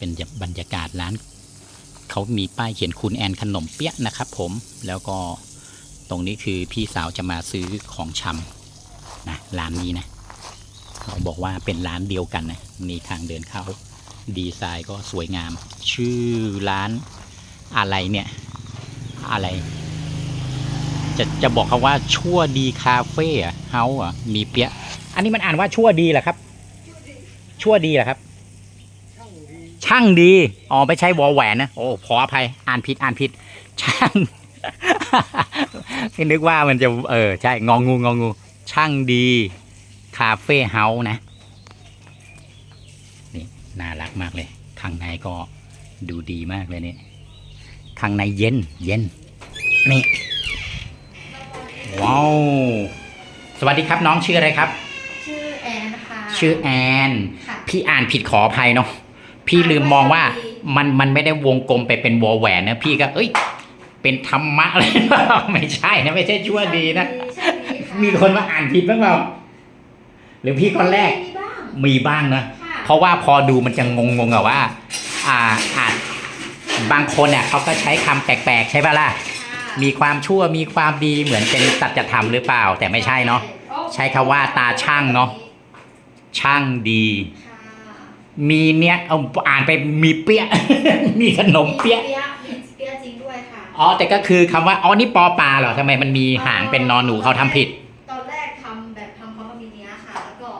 เป็นบรรยากาศร้านเขามีป้ายเขียนคุณแอนขนมเปี๊ยะนะครับ ผมแล้วก็ตรงนี้คือพี่สาวจะมาซื้อของชำนะร้านนี้นะเขาบอกว่าเป็นร้านเดียวกันนะมีทางเดินเข้าดีไซน์ก็สวยงาม ชื่อร้านอะไรเนี่ยอะไร จะจะบอกเขาว่าชั่วดีคาเฟ่เฮาอะมีเปี๊ยะอันนี้มันอ่านว่าชั่วดีเหรอครับ ชั่วดีเหรอครับ ช่างดี อ๋อไม่ใช่วอแหวนนะ โอ้ขออภัยอ่านผิดอ่านผิด ช่างนึกว่ามันจะเออใช่งองูงองู ช่างดี คาเฟ่เฮาส์นะ นี่น่ารักมากเลย ข้างในก็ดูดีมากเลยนี่ข้างในเย็น เย็น นี่ ว้าว สวัสดีครับน้องชื่ออะไรครับ ชื่อแอนค่ะชื่อแอนค่ะพี่อ่านผิดขออภัยเนาะ พี่ลืมมองว่ามันมันไม่ได้วงกลมไปเป็นวอแหวนนะพี่ก็ เอ้ย เป็นธรรมะเลยไม่ใช่นะไม่ใช่ชั่วดีนะใช่ดีะมีคนมาอ่านผิดบ้างเปล่าหรือพี่คนแรกมีบ้างมีบ้างนะค่ะเพราะว่าพอดูมันจะงงๆอะว่า อ่าอาจบางคนเนี่ยเขาก็ใช้คำแปลกๆ ใช่ปะล่ะค่ะมีความชั่วมีความดีเหมือนเป็นสัจธรรมหรือเปล่า แต่ไม่ใช่เนาะใช้คำว่าตาช่างเนอะช่างดีค่ะ มีเนี่ยเอาอ่านไปมีเปี้ย มีขนมเปี้ยมีเปี๊ยะมีเปี๊ยะจริงด้วยค่ะ อ๋อ แต่ก็คือคำว่า อ๋อ นี่ปอปลาเหรอทำไมมันมีหางเป็นนอนหนูเขาทำผิด ตอนแรกทำแบบทำพร้อมกับมีเนี้ยค่ะ แล้วก็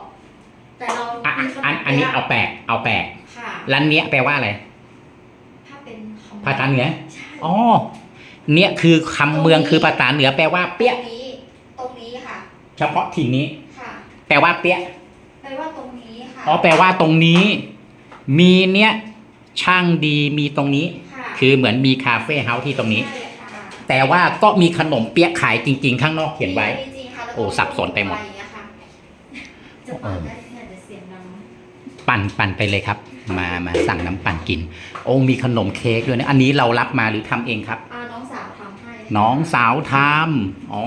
แต่เราอะมีอะอันอันนี้เอาแปลกเอาแปลกค่ะ ร้านเนี้ยแปลว่าอะไรถ้าเป็นของภาษาเหนือใช่อ๋อ เนี่ยคือคำเมืองคือภาษาเหนือแปลว่าเปี้ย ตรงนี้ ตรงนี้ค่ะ เฉพาะถิ่นนี้ ค่ะ แปลว่าเปี้ย แปลว่าตรงนี้ ค่ะอ๋อแปลว่าตรงนี้ มีเนี่ยช่างดีมีตรงนี้ ค่ะคือเหมือนมีคาเฟ่เฮาส์ที่ตรงนี้ ใช่ค่ะแต่ว่าก็มีขนมเปี๊ยะขายจริง ๆ ข้างนอกเขียนไว้ มีจริงๆค่ะแล้วก็โอ้สับสนไปหมด อะรอย่างเงี้ยค่ะจะเปิดได้เนี่ยเดี๋ยวเสียงดังปั่นปั่นไปเลยครับ มามาสั่งน้ำปั่นกิน โอ้มีขนมเค้กด้วยนะอันนี้เรารับมาหรือทำเองครับ อ่าน้องสาวทำให้น้องสาวทำอ๋อ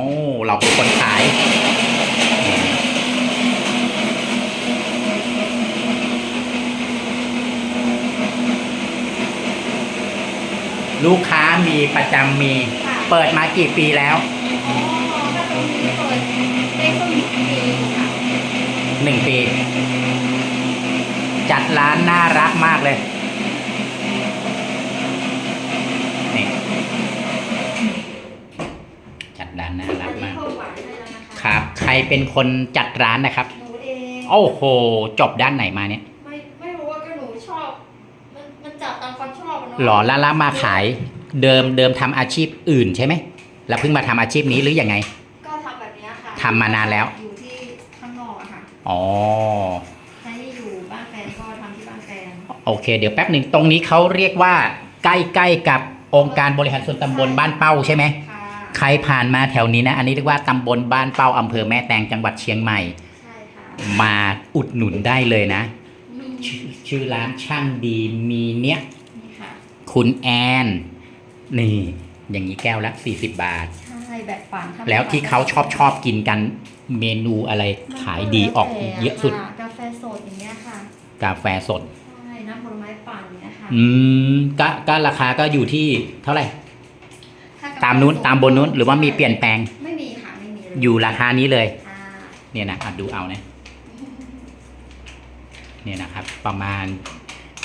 เราเป็นคนขาย ลูกค้ามีประจำมี ค่ะเปิดมากี่ปีแล้วอ๋อถ้าตรงนี้เปิดได้ครึ่งปีค่ะหนึ่งปี จัดร้านน่ารักมากเลยนี่จัดร้านน่ารัอักนนี้มากเพิ่มหวานให้แล้วนะคะครับ ใครเป็นคนจัดร้านนะครับ หนูเองโอ้โห จบด้านไหนมาเนี่ย หรอแล้วแล้วมาขายเดิมเดิมทำอาชีพอื่นใช่ไหมแล้วเพิ่งมาทำอาชีพนี้หรืออยังไง ก็ทำแบบเนี้ยค่ะทำมานานแล้ว อยู่ที่ข้างนอกอะค่ะอ๋อ ใช้อยู่บ้านแฟนก็ทำที่บ้านแฟนโอเค เดี๋ยวแป๊บหนึ่งตรงนี้เขาเรียกว่าใกล้ๆกับองค์การบริหารส่วนตำบลบ้านเป้าใช่ไหม ค่ะใครผ่านมาแถวนี้นะ อันนี้เรียกว่าตำบลบ้านเป้าอำเภอแม่แตงจังหวัดเชียงใหม่ ใช่ค่ะมาอุดหนุนได้เลยนะอืมชื่อชื่อร้านช่างดีมีเนี้ยนี่ ค่ะคุณแอน นี่ อย่างนี้แก้วละ40บาท ใช่แบบฝันทำแล้วที่เขาชอบชอบกินกันเมนูอะไรมันขายดีออกแล้วแต่เยอะสุดค่กาแฟสดอย่างเงี้ยค่ะ กาแฟสด ใช่น้ำผลไม้ปั่นอย่างเงี้ยค่ะ อืมก็ก็ราคาก็อยู่ที่เท่าไหร่ถ้กแฟตามนู้นสดตามบนนู้นหรือว่ามีเปลี่ยนแปลง ไม่มีค่ะไม่มีเลยอยู่ราคานี้เลยค่ะเนี่ยนะอะดูเอานะเนี่ยนะครับ ประมาณ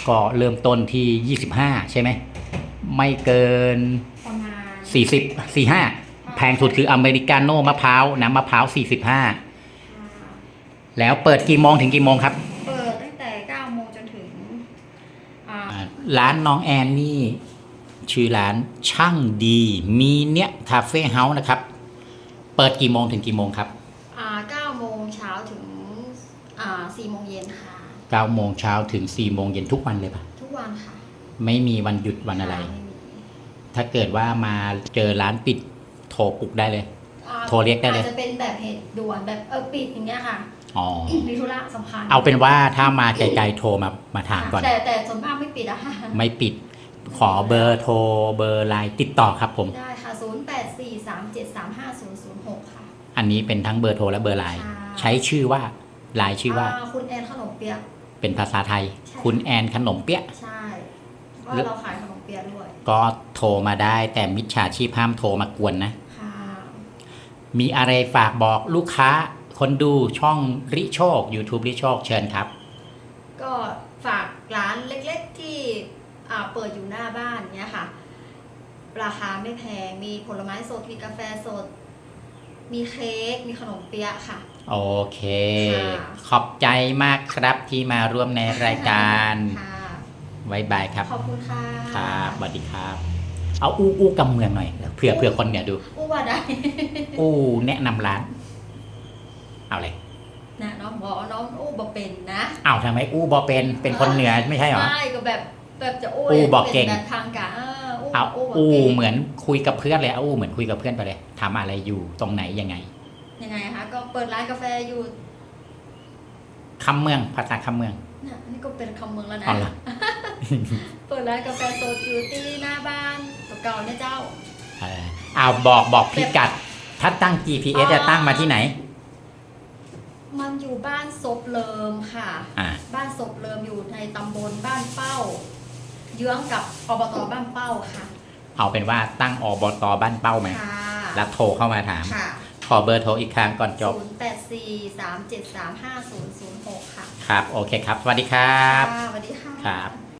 ก็เริ่มต้นที่ 25 ใช่ไหม ไม่เกิน ประมาณ40 45 แพงสุดคืออเมริกาโน่มะพร้าวน้ำมะพร้าว45ค่ะแล้วเปิดกี่โมงถึงกี่โมงครับเปิดตั้งแต่9โมงจนถึงอ่าอ่าร้านน้องแอนนี่ ชื่อร้านช่างดีมีเนี่ยคาเฟ่เฮาส์นะครับ เปิดกี่โมงถึงกี่โมงครับ อ่า9โมงเช้าถึงอ่า4โมงเย็นค่ะ 9โมงเช้าถึง4โมงเย็นทุกวันเลยปะทุกวันค่ะไม่มีวันหยุดวันอะไร ม่มีถ้าเกิดว่ามาเจอร้านปิดโทรปลุกได้เลย อ่าโทรเรียกได้เลย อาจจะเป็นแบบเหตุด่วนแบบเออปิดอย่างเงี้ยค่ะอ๋อมีธุระสำคัญเอาเป็นว่าถ้ามาไกลๆโทรมามาถามก่อน แต่แต่ส่วนมากไม่ปิดอะค่ะ ไม่ปิดขอเบอร์โทรเบอร์ไลน์ติดต่อครับผม ได้ค่ะ 0 8 4 3 7 3 5 0 0 6 ค่ะ อันนี้เป็นทั้งเบอร์โทรและเบอร์ไลน์ค่ะใช้ชื่อว่าไลน์ชื่อว่าาคุณแอนขนมเปี๊ยะ เป็นภาษาไทย ใช่ คุณแอนขนมเปี๊ยะ ใช่ว่าเราขายขนมเปียะด้วยก็โทรมาได้แต่มิจฉาชีพห้ามโทรมากวนนะ ค่ะมีอะไรฝากบอกลูกค้า คนดูช่องริโชค YouTube ริโชคเชิญครับ ก็ฝากร้านเล็กๆที่อ่าเปิดอยู่หน้าบ้านเนี้ยค่ะ ราคาไม่แพงมีผลไม้สดมีกาแฟสด มีเค้กมีขนมเปี๊ยะค่ะ โอเค ค่ะ ขอบใจมากครับที่มาร่วมในรายการค่ะไว้บายครับ ขอบคุณค่ะครับสวัสดีครับ เอาอู้อู้กำเมืองหน่อย เผื่อเผื่อคนเนี่ยดู อู้ว่าได้ อู้แนะนำร้าน เอาเลยนะน้องบอกว่าน้องอู้บ่เป็นนะเอาทำไมอู้บอเป็นเป็นคนเหนือไม่ใช่เหรอ ไม่ก็แบบแบบจะอู้อู้บอกเก่ง ป็นแบบทางการเอออู้เอาอู้บอกอู้เก่งเหมือนคุยกับเพื่อนเลยเอาอู้เหมือนคุยกับเพื่อนไปเลยทำอะไรอยู่ตรงไหนยังไง ยังไงคะก็เปิดร้านกาแฟอยู่คำเมืองภาษาคำเมืองเนี่ยนี่ก็เป็นคำเมืองแล้วนะอ๋อเหรอเปิดร้านกาแฟโซจูตี้หน้าบ้านเก่าๆเนี่ยเจ้า เออเอาบอกบอกพิกัด ถ้าตั้ง GPS จะตั้งมาที่ไหน มันอยู่บ้านศพเลิมค่ะ อ่า บ้านศพเลิมอยู่ในตำบลบ้านเป้า เยื้องกับอบตบ้านเป้าค่ะเอาเป็นว่าตั้งอบตบ้านเป้าไหม ค่ะแล้วโทรเข้ามาถาม ค่ะ ขอเบอร์โทรอีกครั้งก่อนจบ ศูนย์แปดสี่สามเจ็ดสามห้าศูนย์ศูนย์หกค่ะครับ โอเคครับ สวัสดีครับ ค่ะสวัสดีค่ะ ครับ